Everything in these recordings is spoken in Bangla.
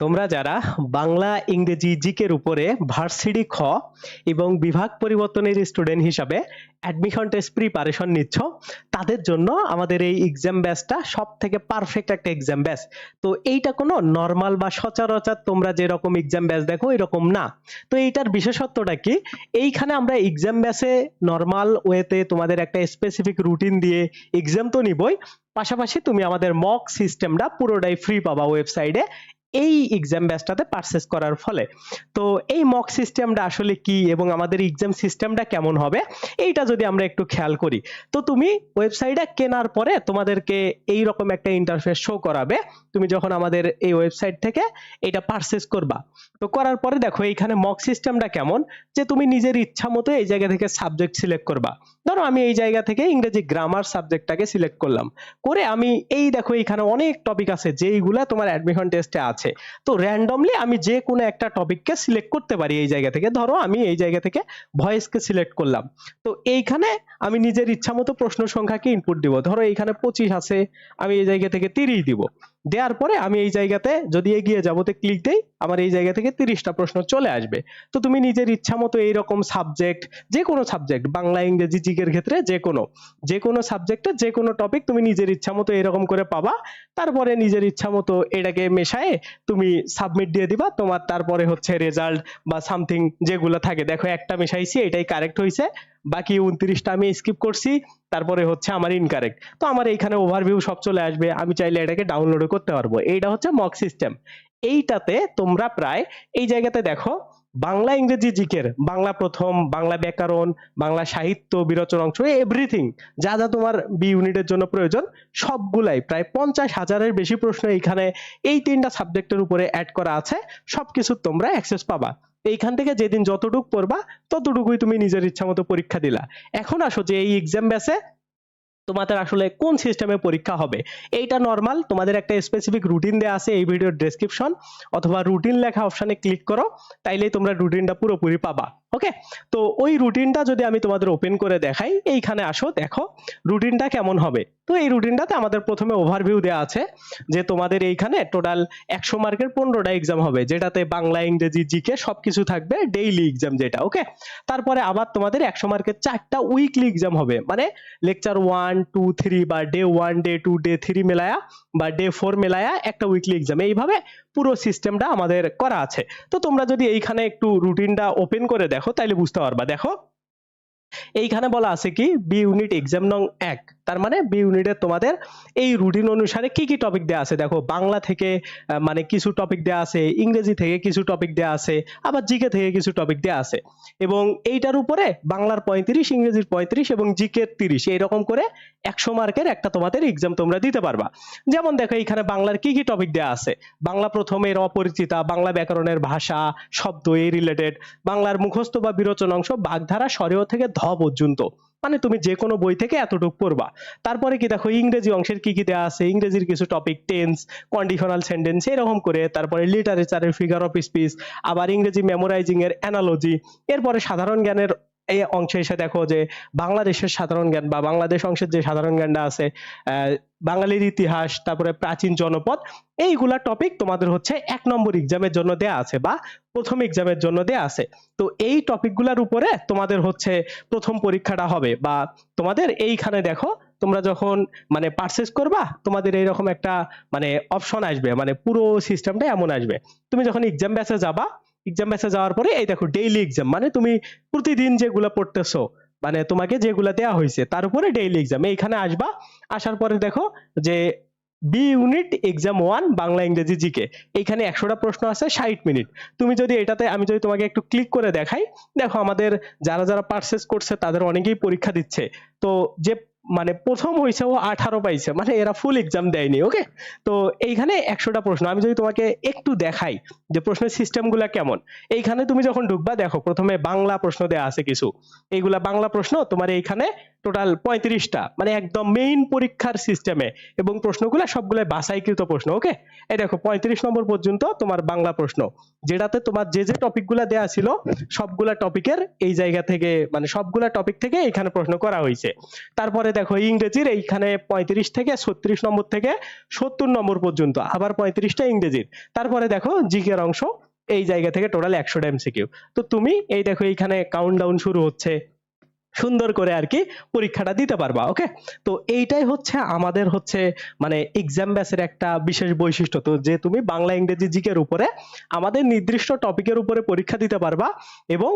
তোমরা যারা বাংলা, ইংরেজি জিকের উপরে ভার্সিটি খ এবং বিভাগ পরিবর্তনের স্টুডেন্ট হিসাবে অ্যাডমিশন টেস্ট প্রিপারেশন নিচ্ছ, তাদের জন্য আমাদের এই এক্সাম ব্যাচটা সব থেকে পারফেক্ট একটা এক্সাম ব্যাচ তো এইটা কোনো নর্মাল বা সচরাচর তোমরা যেরকম এক্সাম ব্যাচ দেখো, এরকম না। তো এইটার বিশেষত্বটা কি? এইখানে আমরা এক্সাম ব্যাচে নর্মাল ওয়েতে তোমাদের একটা স্পেসিফিক রুটিন দিয়ে এক্সাম তো নিবই, পাশাপাশি তুমি আমাদের মক সিস্টেমটা পুরোটাই ফ্রি পাবা ওয়েবসাইটে এই এক্সাম ব্যাচটাতে পারচেস করার ফলে। তো এই মক সিস্টেমটা আসলে কি এবং আমাদের এক্সাম সিস্টেমটা কেমন হবে, এইটা যদি আমরা একটু খেয়াল করি। তো তুমি ওয়েবসাইটটা কেনার পরে তোমাদেরকে এই রকম একটা ইন্টারফেস শো করাবে। তুমি যখন আমাদের এই ওয়েবসাইট থেকে এটা পারচেস করবা। তো করার পরে দেখো এইখানে মক সিস্টেমটা কেমন, যে তুমি নিজের ইচ্ছা মতো এই জায়গা থেকে সাবজেক্ট সিলেক্ট করবা। ধরো আমি এই জায়গা থেকে ইংরেজি গ্রামার সাবজেক্টটাকে সিলেক্ট করলাম। করে আমি এই দেখো এইখানে অনেক টপিক আছে, যেইগুলা তোমার অ্যাডমিশন টেস্টে আছে। তো র্যান্ডমলি আমি যে কোনো একটা টপিককে সিলেক্ট করতে পারি এই জায়গা থেকে। ধরো আমি এই জায়গা থেকে ভয়েসকে সিলেক্ট করলাম। তো এইখানে আমি নিজের ইচ্ছা মতো প্রশ্ন সংখ্যাকে ইনপুট দিব। ধরো এইখানে পঁচিশ আছে, আমি এই জায়গা থেকে তিরিশ দিব। দেওয়ার পরে আমি এই জায়গাতে যদি এগিয়ে যাব ক্লিক দেই আমার এই জায়গা থেকে তিরিশটা প্রশ্ন চলে আসবে। তো তুমি নিজের ইচ্ছা মতো এইরকম সাবজেক্ট যে কোনো সাবজেক্ট বাংলা, ইংরেজি, জিকের ক্ষেত্রে যে কোনো যে কোনো সাবজেক্টে যে কোনো টপিক তুমি নিজের ইচ্ছা মতো এরকম করে পাবা, তারপরে নিজের ইচ্ছা মতো এটাকে মেশায়ে তুমি সাবমিট দিয়ে দিবা, তোমার তারপরে হচ্ছে রেজাল্ট বা সামথিং যেগুলো থাকে। দেখো একটা মেশাইছি, এটাই কারেক্ট হয়েছে বাকি উনত্রিশটা আমি স্কিপ করছি, তারপরে হচ্ছে আমার ইনকারেক্ট তো আমার এইখানে ওভারভিউ সব চলে আসবে, আমি চাইলে এটাকে ডাউনলোড করতে পারব। এইটা হচ্ছে মক সিস্টেম এইটাতে তোমরা প্রায় এই জায়গাতে দেখো বাংলা ইংরেজি জিকের, বাংলা প্রথম, বাংলা ব্যাকরণ, বাংলা সাহিত্য বিরচন অংশ এভরিথিং যা যা তোমার বি ইউনিটের জন্য প্রয়োজন, সবগুলাই প্রায় পঞ্চাশ হাজারের বেশি প্রশ্ন এইখানে এই তিনটা সাবজেক্টের উপরে অ্যাড করা আছে, সবকিছু তোমরা অ্যাক্সেস পাবা। এইখান থেকে যেদিন যতটুক পড়বা, ততটুকুই তুমি নিজের ইচ্ছা মতো পরীক্ষা দিলা। এখন আসো যে এই এক্সাম ব্যাসে তোমাদের আসলে কোন সিস্টেমে পরীক্ষা হবে? এইটা নর্মাল তোমাদের একটা স্পেসিফিক রুটিন দেওয়া আছে এই ভিডিওর ডেসক্রিপশন অথবা রুটিন লেখা অপশানে ক্লিক করো, তাইলেই তোমরা রুটিনটা পুরোপুরি পাবা। ওকে তো ওই রুটিনটা যদি আমি তোমাদের ওপেন করে দেখাই, এইখানে আসো, দেখো রুটিনটা কেমন হবে। তো এই রুটিনটাতে আমাদের প্রথমে ওভারভিউ দেওয়া আছে যে তোমাদের এইখানে টোটাল একশো মার্কের পনেরোটা এক্সাম হবে, যেটাতে বাংলা, ইংরেজি জিকে সবকিছু থাকবে ডেইলি এক্সাম যেটা ওকে তারপরে আবার তোমাদের একশো মার্কের চারটা উইকলি এক্সাম হবে মানে লেকচার ওয়ান টু থ্রি বা day one day two day three মেলায়া বা ডে ফোর মেলায়া একটা উইকলি এক্সাম এইভাবে পুরো সিস্টেমটা আমাদের করা আছে। তো তোমরা যদি এইখানে একটু রুটিনটা ওপেন করে দেখো তাহলে বুঝতে পারবা। দেখো। এইখানে বলা আছে কি? বি ইউনিট এক্সাম নং এক। তার মানে বি ইউনিটের তোমাদের এই রুটিন অনুসারে কি কি টপিক দেওয়া আছে? দেখো, বাংলা থেকে মানে কিছু টপিক দেওয়া আছে, ইংরেজি থেকে কিছু টপিক দেওয়া আছে, আবার জিকে থেকে কিছু টপিক দেওয়া আছে। এবং এইটার উপরে বাংলার পঁয়ত্রিশ, ইংরেজির পঁয়ত্রিশ এবং জিকের তিরিশ এরকম করে একশো মার্কের একটা তোমাদের এক্সাম তোমরা দিতে পারবা। যেমন দেখো, এইখানে বাংলার কি কি টপিক দেওয়া আছে? বাংলা প্রথমের অপরিচিতা, বাংলা ব্যাকরণের ভাষা, শব্দ এই রিলেটেড বাংলার মুখস্থ বা বিরোচন অংশ বাগধারা সরেও থেকে ধ পর্যন্ত। মানে তুমি যে কোনো বই থেকে এতটুকু পড়বা। তারপরে কি দেখো, ইংরেজি অংশের কি কি দেওয়া আছে? ইংরেজির কিছু টপিক টেন্স কন্ডিশনাল সেন্টেন্স এরকম করে। তারপরে লিটারেচারের ফিগার অফ স্পিচ আবার ইংরেজি মেমোরাইজিং এর অ্যানালজি এরপরে সাধারণ জ্ঞানের এই অংশে এসে দেখো যে বাংলাদেশের সাধারণ জ্ঞান বা বাংলাদেশ অংশের যে সাধারণ জ্ঞানটা আছে বাঙালির ইতিহাস, তারপরে প্রাচীন জনপদ, এইগুলা টপিক তোমাদের হচ্ছে এক নম্বর এক্সামের জন্য দেয়া আছে বা প্রথম এক্সামের জন্য দেয়া আছে। তো এই টপিকগুলোর উপরে তোমাদের হচ্ছে প্রথম পরীক্ষাটা হবে বা তোমাদের এইখানে দেখো, তোমরা যখন মানে পারচেস করবা, তোমাদের এইরকম একটা মানে অপশন আসবে মানে পুরো সিস্টেমটা এমন আসবে। তুমি যখন এক্সাম ব্যাচে যাবা এক্সাম ব্যাচে যাওয়ার পরে, এই দেখো ডেইলি এক্সাম মানে তুমি প্রতিদিন যেগুলো পড়তেছো মানে তোমাকে যেগুলা দেয়া হয়েছে তার উপরে ডেইলি এক্সাম এইখানে আসবা, আসার পরে দেখো যে B unit exam one Bangla, ইংরেজি জিকে এইখানে একশোটা প্রশ্ন আছে, ষাট মিনিট তুমি যদি এটাতে, আমি যদি তোমাকে একটু ক্লিক করে দেখাই, দেখো আমাদের যারা যারা পার্সেস করছে, তাদের অনেকেই পরীক্ষা দিচ্ছে। তো যে মানে প্রথম হয়েছে ও আঠারো পাইছে মানে এরা ফুল এক্সাম দেয়নি ওকে তো এইখানে একশোটা প্রশ্ন, আমি যদি তোমাকে একটু দেখাই যে প্রশ্নের সিস্টেমগুলা কেমন। এইখানে তুমি যখন ঢুকবা, দেখো প্রথমে বাংলা প্রশ্ন দেওয়া আছে কিছু। এইগুলা বাংলা প্রশ্ন, তোমার এইখানে টোটাল পঁয়ত্রিশটা মানে একদম মেইন পরীক্ষার সিস্টেমে এবং প্রশ্নগুলা সবগুলো বাছাইকৃত প্রশ্ন ওকে এই দেখো, পঁয়ত্রিশ নম্বর পর্যন্ত তোমার বাংলা প্রশ্ন। যেটাতে তোমার যে যে টপিকগুলা দেওয়া ছিল, সবগুলা টপিকের এই জায়গা থেকে মানে সবগুলা টপিক থেকে এখানে প্রশ্ন করা হয়েছে তারপরে দেখো, ইংরেজির এইখানে পঁয়ত্রিশ থেকে ছত্রিশ নম্বর থেকে সত্তর নম্বর পর্যন্ত, আবার পঁয়ত্রিশটা ইংরেজির। তারপরে দেখো, জিকের অংশ এই জায়গা থেকে টোটাল একশোটা এমসিকিউ তো তুমি এই দেখো, এইখানে কাউন্ট ডাউন শুরু হচ্ছে। সুন্দর করে আর কি পরীক্ষাটা দিতে পারবা ওকে তো এইটাই হচ্ছে আমাদের হচ্ছে মানে এক্সাম ব্যাসের একটা বিশেষ বৈশিষ্ট্য। তো যে তুমি বাংলা, ইংরেজি, জিকের উপরে আমাদের নির্দিষ্ট টপিকের উপরে পরীক্ষা দিতে পারবা এবং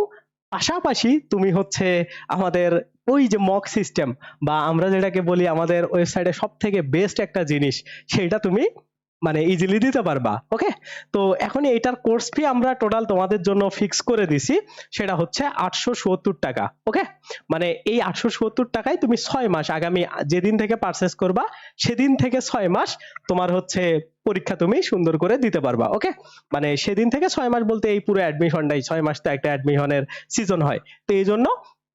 পাশাপাশি তুমি হচ্ছে আমাদের ওই যে মক সিস্টেম বা আমরা যেটাকে বলি আমাদের ওয়েবসাইটে সব থেকে বেস্ট একটা জিনিস সেটা তুমি মানে ইজিলি দিতে পারবা ওকে তো এখন এইটার কোর্স ফি আমরা টোটাল তোমাদের জন্য ফিক্স করে দিছি, সেটা হচ্ছে আটশো সত্তর টাকা ওকে মানে এই আটশো সত্তর টাকায় তুমি ছয় মাস, আগামী যেদিন থেকে পারচেস করবা, সেদিন থেকে ছয় মাস তোমার হচ্ছে পরীক্ষা তুমি সুন্দর করে দিতে পারবা ওকে মানে সেদিন থেকে ছয় মাস বলতে এই পুরো অ্যাডমিশনটাই ছয় মাস তো একটা অ্যাডমিশনের সিজন হয়। তো এই জন্য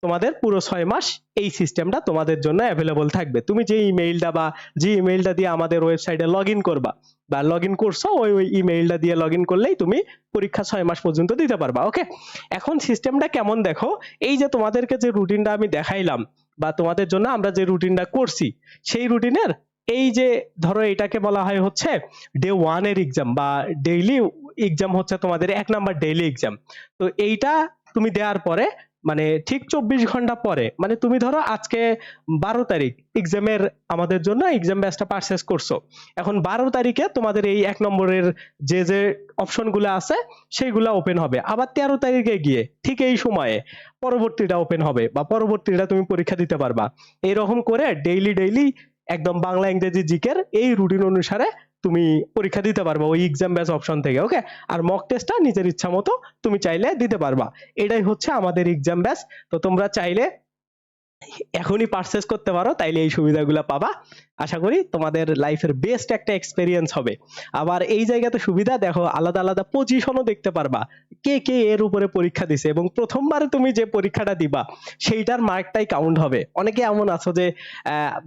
তোমাদের পুরো ছয় মাস এই সিস্টেমটা তোমাদের জন্য অ্যাভেলেবল থাকবে। তুমি যে ইমেইলটা বা যে ইমেইলটা দিয়ে আমাদের ওয়েবসাইটে লগ করবা বা লগ ইন করছ, ওই ওই ইমেইলটা দিয়ে লগ ইন করলেই তুমি পরীক্ষা ছয় মাস পর্যন্ত দিতে পারবা ওকে এখন সিস্টেমটা কেমন দেখো? এই যে তোমাদেরকে যে রুটিনটা আমি দেখাইলাম বা তোমাদের জন্য আমরা যে রুটিনটা করছি, সেই রুটিনের এই যে ধরো এটাকে বলা হয় হচ্ছে ডে ওয়ানের এক্সাম বা ডেইলি এক্সাম হচ্ছে তোমাদের এক নাম্বার ডেইলি এক্সাম তো এইটা তুমি দেওয়ার পরে মানে ঠিক চব্বিশ ঘণ্টা পরে মানে তুমি ধরো আজকে বারো তারিখ এক্সামের আমাদের জন্য এক্সাম ব্যাচটা পারচেস করছ। এখন বারো তারিখে তোমাদের এই এক নম্বরের যে যে অপশনগুলো আছে, সেইগুলা ওপেন হবে। আবার তেরো তারিখে গিয়ে ঠিক এই সময়ে পরবর্তীটা ওপেন হবে বা পরবর্তীটা তুমি পরীক্ষা দিতে পারবা। এরকম করে ডেইলি ডেইলি একদম বাংলা, ইংরেজি, জিকের এই রুটিন অনুসারে তুমি পরীক্ষা দিতে পারবা ওই এক্সাম ব্যাচ অপশন থেকে ওকে আর মক টেস্টটা নিজের ইচ্ছা মতো তুমি চাইলে দিতে পারবা। এটাই হচ্ছে আমাদের এক্সাম ব্যাচ তো তোমরা চাইলে এখনই পারচেস করতে পারো, তাইলে এই সুবিধাগুলো পাবা। আশা করি তোমাদের লাইফের বেস্ট একটা এক্সপেরিয়েন্স হবে। আবার এই জায়গাতে সুবিধা, দেখো, আলাদা আলাদা পজিশনও দেখতে পারবা। কে কে এর উপরে পরীক্ষা দিছে এবং প্রথমবারে তুমি যে পরীক্ষাটা দিবা, সেইটার মার্কটাই কাউন্ট হবে। অনেকে এমন আছো যে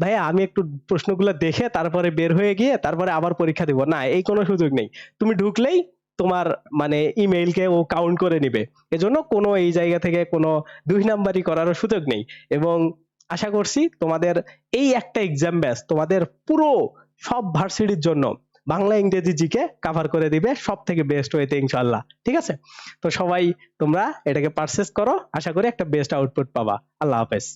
ভাইয়া, আমি একটু প্রশ্নগুলো দেখে তারপরে বের হয়ে গিয়ে তারপরে আবার পরীক্ষা দিব। না, এই কোনো সুযোগ নেই। তুমি ঢুকলেই তোমার মানে ইমেইলকে ও কাউন্ট করে নিবে। এজন্য কোনো এই জায়গা থেকে কোনো দুই নাম্বারই করারও সুযোগ নেই। এবং আশা করছি তোমাদের এই একটা এক্সাম ব্যাচ তোমাদের পুরো সব ভার্সিটির জন্য বাংলা, ইংরেজি জিকে কাভার করে দিবে সব থেকে বেস্ট ওয়েতে ইনশাল্লাহ ঠিক আছে? তো সবাই তোমরা এটাকে পারচেস করো। আশা করি একটা বেস্ট আউটপুট পাবা। আল্লাহ হাফেজ।